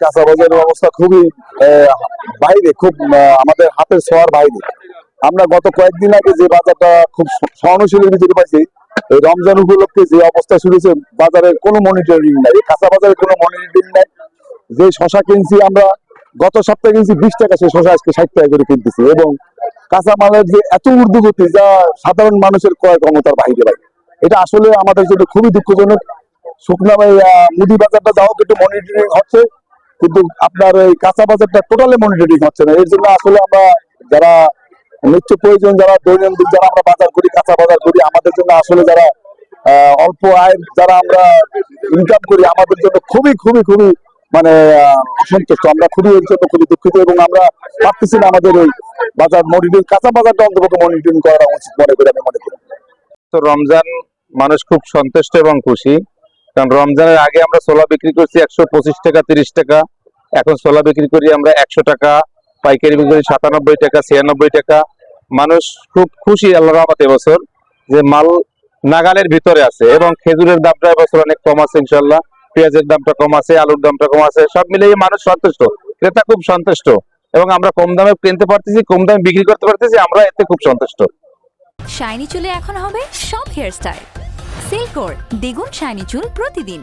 কাঁচা বাজারের অবস্থা খুবই বাইরে, খুব আমাদের হাতের ছোঁয়ার বাইরে। আমরা গত কয়েকদিন আগে যে বাজারটা খুব স- সহনশীলের ভিতরে পাইছি, এই রমজান উপলক্ষে যে অবস্থা শুরু বাজারের কোনো মনিটরিং নাই। এই কাঁচা বাজারের কোনো মনিটরিং নাই। যে শশা কিনছি আমরা, গত সপ্তাহে কিনছি বিশ টাকা সেই শশা আজকে ষাট টাকা করে কিনতেছি। এবং কাঁচা মালের যে এত ঊর্ধ্বগতি, যা সাধারণ মানুষের ক্রয় ক্ষমতার বাইরে ভাই। এটা আসলে আমাদের জন্য খুবই দুঃখজনক। শুকনা মুদি বাজারটা যাও একটু মনিটরিং হচ্ছে। কিন্তু আপনার এই কাঁচা বাজারটা টোটালি মনিটরিং হচ্ছে না। এর জন্য আসলে আমরা যারা নিত্য প্রয়োজন, যারা দৈনন্দিন যারা আমরা বাজার করি, কাঁচা বাজার করি, আমাদের জন্য আসলে যারা অল্প আয়ের যারা আমরা ইনকাম করি, আমাদের জন্য খুবই খুবই খুবই মানে অসন্তুষ্ট আমরা খুবই এর জন্য খুবই দুঃখিত এবং আমরা পারতেছি না আমাদের ওই বাজার মনিটরিং কাঁচা বাজারটা অন্তত মনিটরিং করা উচিত মনে করি আমি মনে করি। তো রমজান মানুষ খুব সন্তুষ্ট এবং খুশি। কারণ রমজানের আগে আমরা ছোলা বিক্রি করছি একশো পঁচিশ টাকা, তিরিশ টাকা। এখন ছোলা বিক্রি করি আমরা একশো টাকা, পাইকারি বিক্রি করি সাতানব্বই টাকা, ছিয়ানব্বই টাকা। মানুষ খুব খুশি আল্লাহ রহমত এবছর যে মাল নাগালের ভিতরে আছে এবং খেজুরের দামটা এবছর অনেক কম আছে ইনশাল্লাহ পেঁয়াজের দামটা কম আছে, আলুর দামটা কম আছে, সব মিলিয়ে মানুষ সন্তুষ্ট। ক্রেতা খুব সন্তুষ্ট এবং আমরা কম দামে কিনতে পারতেছি, কম দামে বিক্রি করতে পারতেছি, আমরা এতে খুব সন্তুষ্ট। শাইনি চুলে এখন হবে সব হেয়ার স্টাইল। সিল্কোর দ্বিগুণ শাইনি চুল প্রতিদিন।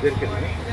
对。